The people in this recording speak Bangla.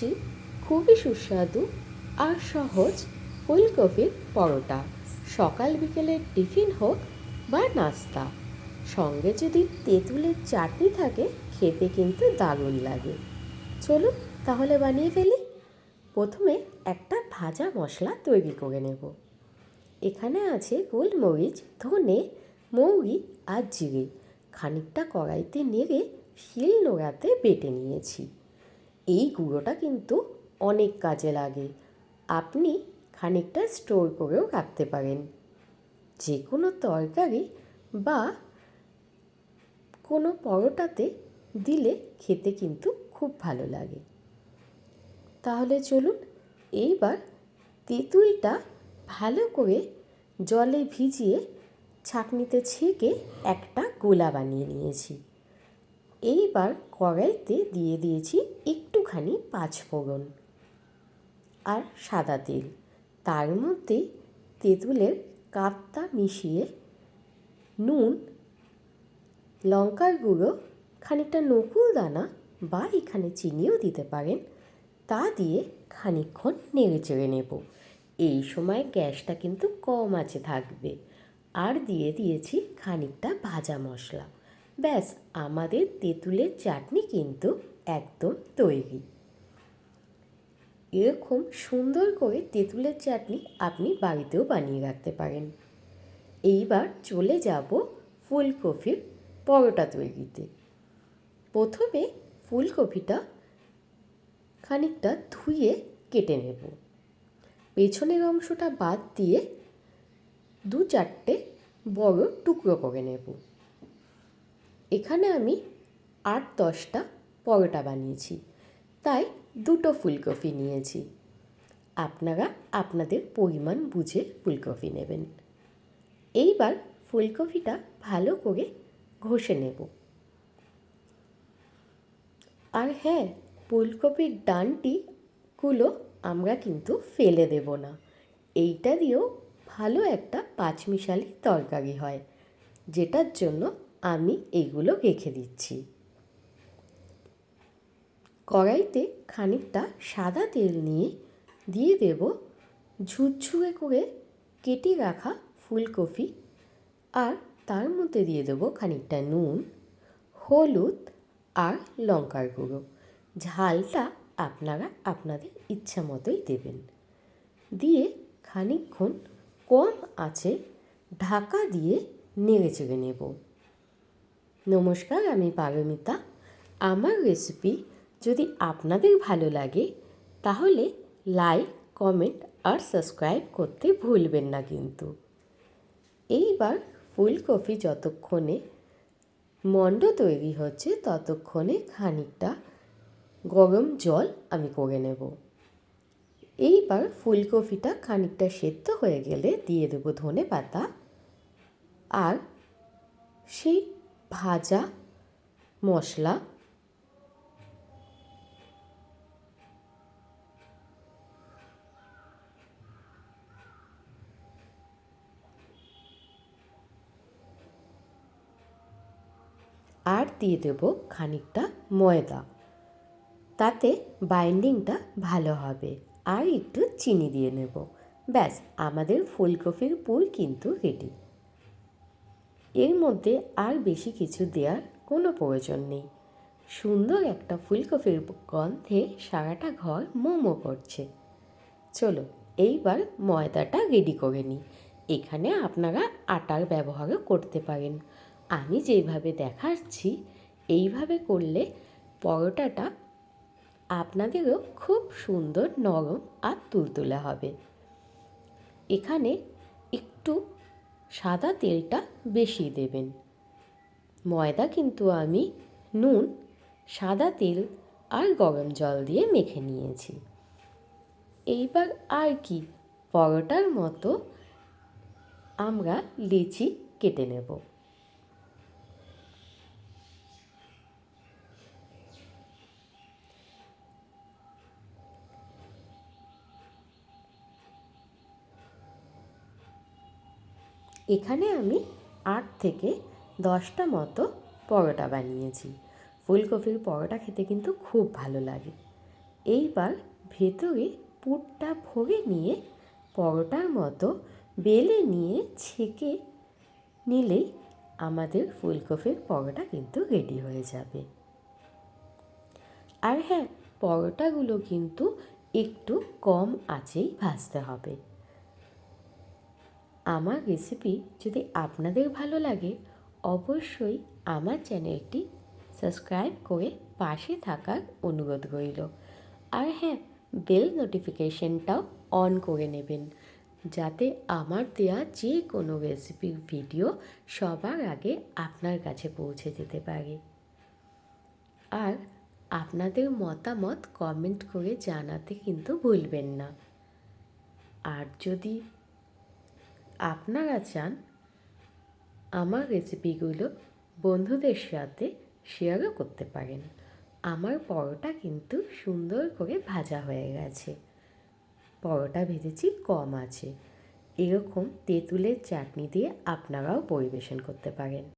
করছি। খুবই সুস্বাদু আর সহজ ফুলকপির পরোটা। সকাল বিকেলের টিফিন হোক বা নাস্তা। সঙ্গে যদি তেঁতুলের চাটনি থাকে, খেতে কিন্তু দারুণ লাগে। চলুন তাহলে বানিয়ে ফেলি। প্রথমে একটা ভাজা মশলা তৈরি করে নেব। এখানে আছে গোলমরিচ, ধনে, মৌরি আর জিরে। খানিকটা কড়াইতে নেড়ে শিল নোড়াতে বেটে নিয়েছি। এই গুঁড়োটা কিন্তু অনেক কাজে লাগে। আপনি খানিকটা স্টোর করেও রাখতে পারেন। যে কোনো তরকারি বা কোনো পরোটাতে দিলে খেতে কিন্তু খুব ভালো লাগে। তাহলে চলুন এইবার তেঁতুলটা ভালো করে জলে ভিজিয়ে ছাঁকনিতে ছেঁকে একটা গোলা বানিয়ে নিয়েছি। এইবার কড়াইতে দিয়ে দিয়েছি একটুখানি পাঁচফোড়ন আর সাদা তেল। তার মধ্যে তেঁতুলের কাপটা মিশিয়ে নুন, লঙ্কার গুঁড়ো, খানিকটা নকুল দানা বা এখানে চিনিও দিতে পারেন। তা দিয়ে খানিকক্ষণ নেড়ে চেড়ে নেব। এই সময় গ্যাসটা কিন্তু কম আছে থাকবে। আর দিয়ে দিয়েছি খানিকটা ভাজা মশলা। ব্যাস, আমাদের তেঁতুলের চাটনি কিন্তু একদম তৈরি। এরকম সুন্দর করে তেঁতুলের চাটনি আপনি বাড়িতেও বানিয়ে রাখতে পারেন। এইবার চলে যাব ফুলকপির পরোটা তৈরিতে। প্রথমে ফুলকপিটা খানিকটা ধুয়ে কেটে নেব। পেছনের অংশটা বাদ দিয়ে দু চারটে বড় টুকরো করে নেব। এখানে আমি আট দশটা পরোটা বানিয়েছি। তাই দুটো ফুলকপি নিয়েছি। আপনারা আপনাদের পরিমাণ বুঝে ফুলকপি নেবেন। এইবার ফুলকপিটা ভালো করে ঘষে নেব। আর হ্যাঁ ফুলকপির ডানটিগুলো আমরা কিন্তু ফেলে দেব না। এইটা দিয়েও ভালো একটা পাঁচমিশালি তরকারি হয়, যেটার জন্য আমি এগুলো রেখে দিচ্ছি। কড়াইতে খানিকটা সাদা তেল নিয়ে দিয়ে দেব ঝুরঝুরে করে কেটে রাখা ফুলকপি আর তার মধ্যে দিয়ে দেবো খানিকটা নুন, হলুদ আর লঙ্কার গুঁড়ো। ঝালটা আপনারা আপনাদের ইচ্ছা মতোই দেবেন। দিয়ে খানিকক্ষণ কম আছে ঢাকা দিয়ে নেড়ে চেড়ে নেব। নমস্কার, আমি পারমিতা। আমার রেসিপি যদি আপনাদের ভালো লাগে, তাহলে লাইক কমেন্ট আর সাবস্ক্রাইব করতে ভুলবেন না কিন্তু। এইবার ফুলকপি যতক্ষণে মণ্ড তৈরি হচ্ছে, ততক্ষণে খানিকটা গরম জল আমি করে নেব। এইবার ফুলকপিটা খানিকটা সেদ্ধ হয়ে গেলে দিয়ে দেবো ধনে পাতা আর সেই ভাজা মশলা, আর দিয়ে দেব খানিকটা ময়দা। তাতে বাইন্ডিংটা ভালো হবে। আর একটু চিনি দিয়ে নেব। ব্যাস, আমাদের ফুলকপির পুর কিন্তু রেডি এর মধ্যে আর বেশি কিছু দেওয়ার কোনো প্রয়োজন নেই। সুন্দর একটা ফুলকপির গন্ধে সারাটা ঘর মোমো করছে। চলো, এইবার ময়দাটা রেডি করে নিই। এখানে আপনারা আটার ব্যবহারও করতে পারেন। আমি যেইভাবে দেখাচ্ছি, এইভাবে করলে পরোটাটা আপনাদেরও খুব সুন্দর নরম আর তুলতুলে হবে। এখানে একটু সাদা তেলটা বেশি দেবেন। ময়দা কিন্তু আমি নুন, সাদা তেল আর গরম জল দিয়ে মেখে নিয়েছি। এইবার আর কি পরোটার মতো আমরা লিচি কেটে নেব। এখানে আমি আট থেকে দশটা মতো পরোটা বানিয়েছি। ফুলকপির পরোটা খেতে কিন্তু খুব ভালো লাগে। এইবার ভেতরে পুরটা ভরে নিয়ে পরোটার মতো বেলে নিয়ে ছেঁকে নিলেই আমাদের ফুলকপির পরোটা কিন্তু রেডি হয়ে যাবে। আর হ্যাঁ পরোটাগুলো কিন্তু একটু কম আঁচেই ভাজতে হবে। আমার রেসিপি যদি আপনাদের ভালো লাগে, অবশ্যই আমার চ্যানেলটি সাবস্ক্রাইব করে পাশে থাকার অনুরোধ রইল। আর হ্যাঁ বেল নোটিফিকেশনটাও অন করে নেবেন, যাতে আমার দেওয়া যে কোনো রেসিপির ভিডিও সবার আগে আপনার কাছে পৌঁছে যেতে পারে। আর আপনাদের মতামত কমেন্ট করে জানাতে কিন্তু ভুলবেন না। আর যদি আপনারা চান আমার রেসিপিগুলো বন্ধুদের সাথে শেয়ারও করতে পারেন। আমার পরোটা কিন্তু সুন্দর করে ভাজা হয়ে গেছে। পরোটা ভেজেছি কম আছে। এরকম তেঁতুলের চাটনি দিয়ে আপনারাও পরিবেশন করতে পারেন।